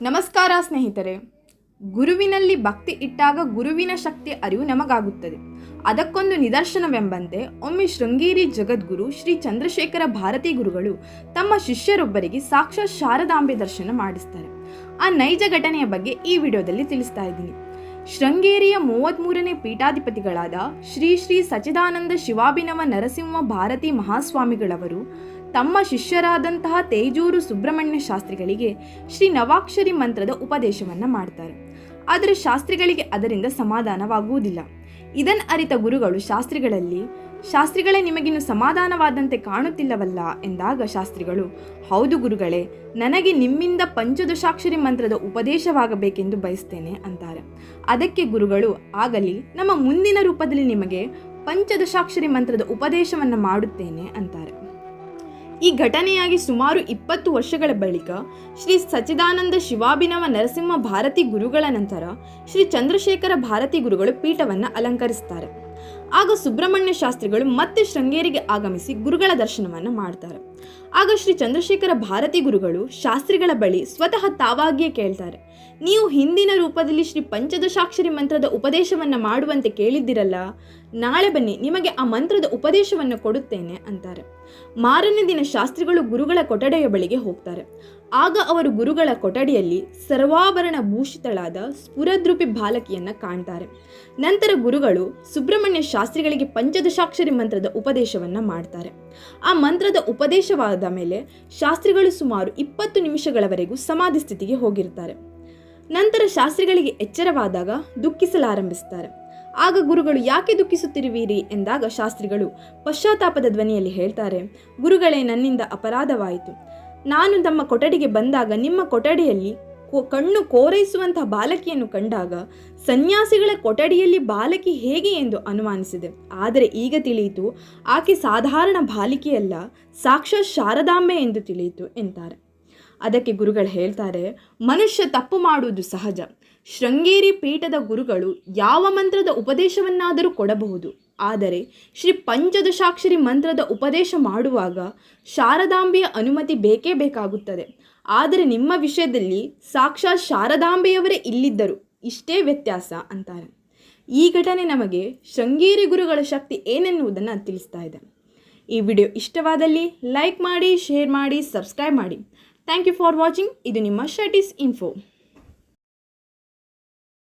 ನಮಸ್ಕಾರ ಸ್ನೇಹಿತರೆ. ಗುರುವಿನಲ್ಲಿ ಭಕ್ತಿ ಇಟ್ಟಾಗ ಗುರುವಿನ ಶಕ್ತಿ ಅರಿವು ನಮಗಾಗುತ್ತದೆ. ಅದಕ್ಕೊಂದು ನಿದರ್ಶನವೆಂಬಂತೆ ಒಮ್ಮೆ ಶೃಂಗೇರಿ ಜಗದ್ಗುರು ಶ್ರೀ ಚಂದ್ರಶೇಖರ ಭಾರತಿ ಗುರುಗಳು ತಮ್ಮ ಶಿಷ್ಯರೊಬ್ಬರಿಗೆ ಸಾಕ್ಷಾತ್ ಶಾರದಾಂಬೆ ದರ್ಶನ ಮಾಡಿಸ್ತಾರೆ. ಆ ನೈಜ ಘಟನೆಯ ಬಗ್ಗೆ ಈ ವಿಡಿಯೋದಲ್ಲಿ ತಿಳಿಸ್ತಾ ಇದ್ದೀನಿ. ಶೃಂಗೇರಿಯ ಮೂವತ್ತ್ಮೂರನೇ ಪೀಠಾಧಿಪತಿಗಳಾದ ಶ್ರೀ ಶ್ರೀ ಸಚಿದಾನಂದ ಶಿವಾಭಿನವ ನರಸಿಂಹ ಭಾರತಿ ಮಹಾಸ್ವಾಮಿಗಳವರು ತಮ್ಮ ಶಿಷ್ಯರಾದಂತಹ ತೇಜೂರು ಸುಬ್ರಹ್ಮಣ್ಯ ಶಾಸ್ತ್ರಿಗಳಿಗೆ ಶ್ರೀ ನವಾಕ್ಷರಿ ಮಂತ್ರದ ಉಪದೇಶವನ್ನು ಮಾಡ್ತಾರೆ. ಆದರೆ ಶಾಸ್ತ್ರಿಗಳಿಗೆ ಅದರಿಂದ ಸಮಾಧಾನವಾಗುವುದಿಲ್ಲ. ಇದನ್ನು ಅರಿತ ಗುರುಗಳು ಶಾಸ್ತ್ರಿಗಳಲ್ಲಿ, ಶಾಸ್ತ್ರಿಗಳೇ, ನಿಮಗಿನ್ನು ಸಮಾಧಾನವಾದಂತೆ ಕಾಣುತ್ತಿಲ್ಲವಲ್ಲ ಎಂದಾಗ ಶಾಸ್ತ್ರಿಗಳು, ಹೌದು ಗುರುಗಳೇ, ನನಗೆ ನಿಮ್ಮಿಂದ ಪಂಚದಶಾಕ್ಷರಿ ಮಂತ್ರದ ಉಪದೇಶವಾಗಬೇಕೆಂದು ಬಯಸ್ತೇನೆ ಅಂತಾರೆ. ಅದಕ್ಕೆ ಗುರುಗಳು, ಆಗಲಿ, ನಮ್ಮ ಮುಂದಿನ ರೂಪದಲ್ಲಿ ನಿಮಗೆ ಪಂಚದಶಾಕ್ಷರಿ ಮಂತ್ರದ ಉಪದೇಶವನ್ನು ಮಾಡುತ್ತೇನೆ ಅಂತಾರೆ. ಈ ಘಟನೆಯಾಗಿ ಸುಮಾರು ಇಪ್ಪತ್ತು ವರ್ಷಗಳ ಬಳಿಕ ಶ್ರೀ ಸಚ್ಚಿದಾನಂದ ಶಿವಾಭಿನವ ನರಸಿಂಹ ಭಾರತಿ ಗುರುಗಳ ನಂತರ ಶ್ರೀ ಚಂದ್ರಶೇಖರ ಭಾರತಿ ಗುರುಗಳು ಪೀಠವನ್ನು ಅಲಂಕರಿಸ್ತಾರೆ. ಆಗ ಸುಬ್ರಹ್ಮಣ್ಯ ಶಾಸ್ತ್ರಿಗಳು ಮತ್ತೆ ಶೃಂಗೇರಿಗೆ ಆಗಮಿಸಿ ಗುರುಗಳ ದರ್ಶನವನ್ನು ಮಾಡ್ತಾರೆ. ಆಗ ಶ್ರೀ ಚಂದ್ರಶೇಖರ ಭಾರತಿ ಗುರುಗಳು ಶಾಸ್ತ್ರಿಗಳ ಬಳಿ ಸ್ವತಃ ತಾವಾಗಿಯೇ ಕೇಳ್ತಾರೆ. ನೀವು ಹಿಂದಿನ ರೂಪದಲ್ಲಿ ಶ್ರೀ ಪಂಚದಶಾಕ್ಷರಿ ಮಂತ್ರದ ಉಪದೇಶವನ್ನು ಮಾಡುವಂತೆ ಕೇಳಿದ್ದಿರಲ್ಲ, ನಾಳೆ ಬನ್ನಿ ನಿಮಗೆ ಆ ಮಂತ್ರದ ಉಪದೇಶವನ್ನು ಕೊಡುತ್ತೇನೆ ಅಂತಾರೆ. ಮಾರನೇ ದಿನ ಶಾಸ್ತ್ರಿಗಳು ಗುರುಗಳ ಕೊಠಡೆಯ ಬಳಿಗೆ ಹೋಗ್ತಾರೆ. ಆಗ ಅವರು ಗುರುಗಳ ಕೊಠಡಿಯಲ್ಲಿ ಸರ್ವಾಭರಣ ಭೂಷಿತಳಾದ ಸ್ಫುರದ್ರೂಪಿ ಬಾಲಕಿಯನ್ನು ಕಾಣ್ತಾರೆ. ನಂತರ ಗುರುಗಳು ಸುಬ್ರಹ್ಮಣ್ಯ ಶಾಸ್ತ್ರಿಗಳಿಗೆ ಪಂಚದಶಾಕ್ಷರಿ ಮಂತ್ರದ ಉಪದೇಶವನ್ನು ಮಾಡ್ತಾರೆ. ಆ ಮಂತ್ರದ ಉಪದೇಶವಾದ ಮೇಲೆ ಶಾಸ್ತ್ರಿಗಳು ಸುಮಾರು ಇಪ್ಪತ್ತು ನಿಮಿಷಗಳವರೆಗೂ ಸಮಾಧಿ ಸ್ಥಿತಿಗೆ ಹೋಗಿರ್ತಾರೆ. ನಂತರ ಶಾಸ್ತ್ರಿಗಳಿಗೆ ಎಚ್ಚರವಾದಾಗ ದುಃಖಿಸಲಾರಂಭಿಸ್ತಾರೆ. ಆಗ ಗುರುಗಳು, ಯಾಕೆ ದುಃಖಿಸುತ್ತಿರುವಿರಿ? ಎಂದಾಗ ಶಾಸ್ತ್ರಿಗಳು ಪಶ್ಚಾತ್ತಾಪದ ಧ್ವನಿಯಲ್ಲಿ ಹೇಳ್ತಾರೆ, ಗುರುಗಳೇ, ನನ್ನಿಂದ ಅಪರಾಧವಾಯಿತು. ನಾನು ತಮ್ಮ ಕೊಠಡಿಗೆ ಬಂದಾಗ, ನಿಮ್ಮ ಕೊಠಡಿಯಲ್ಲಿ ಕಣ್ಣು ಕೋರೈಸುವಂತಹ ಬಾಲಕಿಯನ್ನು ಕಂಡಾಗ, ಸನ್ಯಾಸಿಗಳ ಕೊಠಡಿಯಲ್ಲಿ ಬಾಲಕಿ ಹೇಗೆ ಎಂದು ಅನುಮಾನಿಸಿದೆ. ಆದರೆ ಈಗ ತಿಳಿಯಿತು, ಆಕೆ ಸಾಧಾರಣ ಬಾಲಿಕೆಯಲ್ಲ ಸಾಕ್ಷಾತ್ ಶಾರದಾಂಬೆ ಎಂದು ತಿಳಿಯಿತು ಎಂತಾರೆ. ಅದಕ್ಕೆ ಗುರುಗಳು ಹೇಳ್ತಾರೆ, ಮನುಷ್ಯ ತಪ್ಪು ಮಾಡುವುದು ಸಹಜ. ಶೃಂಗೇರಿ ಪೀಠದ ಗುರುಗಳು ಯಾವ ಮಂತ್ರದ ಉಪದೇಶವನ್ನಾದರೂ ಕೊಡಬಹುದು. ಆದರೆ ಶ್ರೀ ಪಂಚದಶಾಕ್ಷರಿ ಮಂತ್ರದ ಉಪದೇಶ ಮಾಡುವಾಗ ಶಾರದಾಂಬೆಯ ಅನುಮತಿ ಬೇಕೇ ಬೇಕಾಗುತ್ತದೆ. ಆದರೆ ನಿಮ್ಮ ವಿಷಯದಲ್ಲಿ ಸಾಕ್ಷಾತ್ ಶಾರದಾಂಬೆಯವರೇ ಇಲ್ಲಿದ್ದರು. ಇಷ್ಟೇ ವ್ಯತ್ಯಾಸ ಅಂತಾರೆ ಈ ಘಟನೆ ನಮಗೆ ಶೃಂಗೇರಿ ಗುರುಗಳ ಶಕ್ತಿ ಏನೆನ್ನುವುದನ್ನು ತಿಳಿಸ್ತಾ ಇದೆ. ಈ ವಿಡಿಯೋ ಇಷ್ಟವಾದಲ್ಲಿ ಲೈಕ್ ಮಾಡಿ, ಶೇರ್ ಮಾಡಿ, ಸಬ್ಸ್ಕ್ರೈಬ್ ಮಾಡಿ. Thank you for watching. ಇದು ನಿಮ್ಮ ಶಟೀಸ್ ಇನ್ಫೋ.